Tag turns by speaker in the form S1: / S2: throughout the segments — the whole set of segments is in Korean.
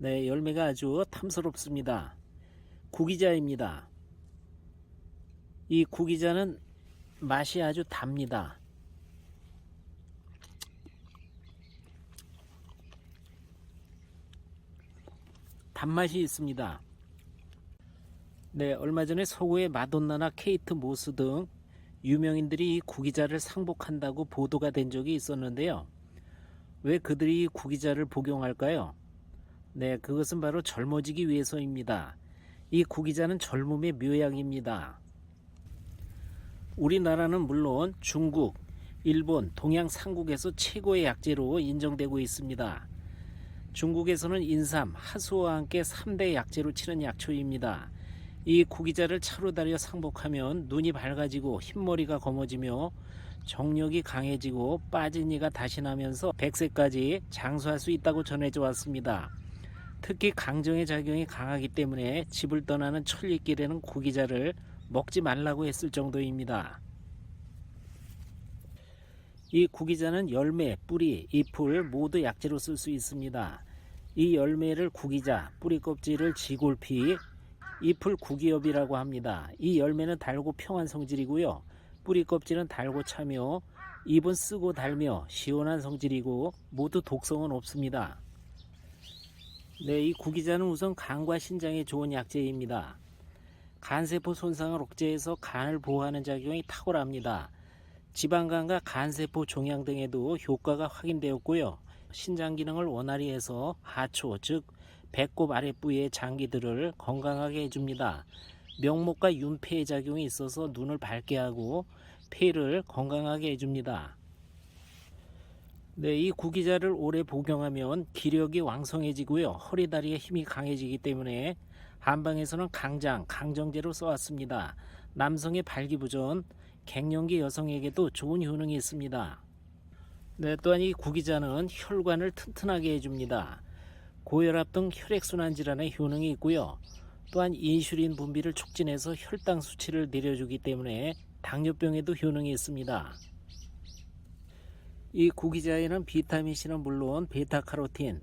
S1: 네, 열매가 아주 탐스럽습니다. 구기자입니다. 이 구기자는 맛이 아주 답니다. 단맛이 있습니다. 네, 얼마 전에 서구의 마돈나나 케이트 모스 등 유명인들이 이 구기자를 상복한다고 보도가 된 적이 있었는데요. 왜 그들이 이 구기자를 복용할까요? 네, 그것은 바로 젊어지기 위해서입니다. 이 구기자는 젊음의 묘약입니다. 우리나라는 물론 중국, 일본, 동양 삼국에서 최고의 약재로 인정되고 있습니다. 중국에서는 인삼, 하수와 함께 3대 약재로 치는 약초입니다. 이 구기자를 차로 달여 상복하면 눈이 밝아지고 흰머리가 검어지며 정력이 강해지고 빠진 이가 다시 나면서 100세까지 장수할 수 있다고 전해져 왔습니다. 특히 강정의 작용이 강하기 때문에 집을 떠나는 천리길에는 구기자를 먹지 말라고 했을 정도입니다. 이 구기자는 열매, 뿌리, 잎을 모두 약재로 쓸 수 있습니다. 이 열매를 구기자, 뿌리 껍질을 지골피, 잎을 구기엽이라고 합니다. 이 열매는 달고 평한 성질이고요. 뿌리 껍질은 달고 차며 잎은 쓰고 달며 시원한 성질이고 모두 독성은 없습니다. 네, 이 구기자는 우선 간과 신장에 좋은 약재입니다. 간세포 손상을 억제해서 간을 보호하는 작용이 탁월합니다. 지방간과 간세포 종양 등에도 효과가 확인되었고요. 신장 기능을 원활히 해서 하초, 즉 배꼽 아랫부의 장기들을 건강하게 해줍니다. 명목과 윤폐의 작용이 있어서 눈을 밝게 하고 폐를 건강하게 해줍니다. 네, 이 구기자를 오래 복용하면 기력이 왕성해지고요. 허리 다리에 힘이 강해지기 때문에 한방에서는 강장, 강정제로 써왔습니다. 남성의 발기부전, 갱년기 여성에게도 좋은 효능이 있습니다. 네, 또한 이 구기자는 혈관을 튼튼하게 해줍니다. 고혈압 등 혈액순환 질환에 효능이 있고요. 또한 인슐린 분비를 촉진해서 혈당 수치를 내려주기 때문에 당뇨병에도 효능이 있습니다. 이 구기자에는 비타민C는 물론 베타카로틴,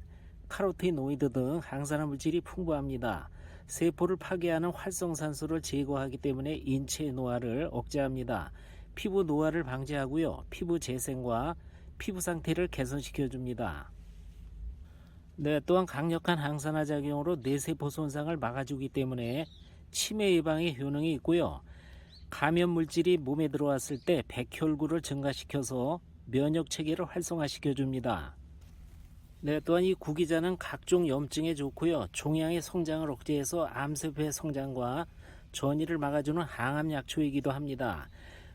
S1: 카로티노이드 등 항산화 물질이 풍부합니다. 세포를 파괴하는 활성산소를 제거하기 때문에 인체 노화를 억제합니다. 피부 노화를 방지하고요. 피부 재생과 피부 상태를 개선시켜 줍니다. 네, 또한 강력한 항산화 작용으로 뇌세포 손상을 막아주기 때문에 치매 예방에 효능이 있고요. 감염 물질이 몸에 들어왔을 때 백혈구를 증가시켜서 면역 체계를 활성화시켜 줍니다. 네, 또한 이 구기자는 각종 염증에 좋고요. 종양의 성장을 억제해서 암세포의 성장과 전이를 막아주는 항암 약초이기도 합니다.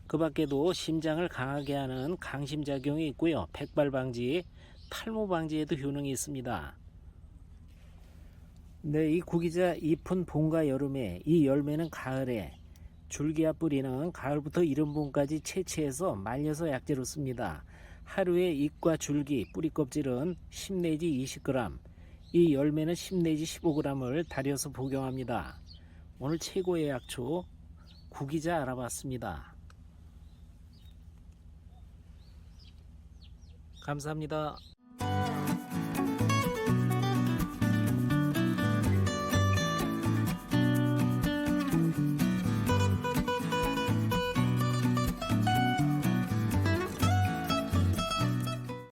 S1: 그 밖에도 심장을 강하게 하는 강심 작용이 있고요. 백발 방지, 탈모 방지에도 효능이 있습니다. 네, 이 구기자 잎은 봄과 여름에, 이 열매는 가을에, 줄기와 뿌리는 가을부터 이른 봄까지 채취해서 말려서 약재로 씁니다. 하루에 잎과 줄기, 뿌리 껍질은 10 내지 20g, 이 열매는 10 내지 15g을 달여서 복용합니다. 오늘 최고의 약초 구기자 알아봤습니다. 감사합니다.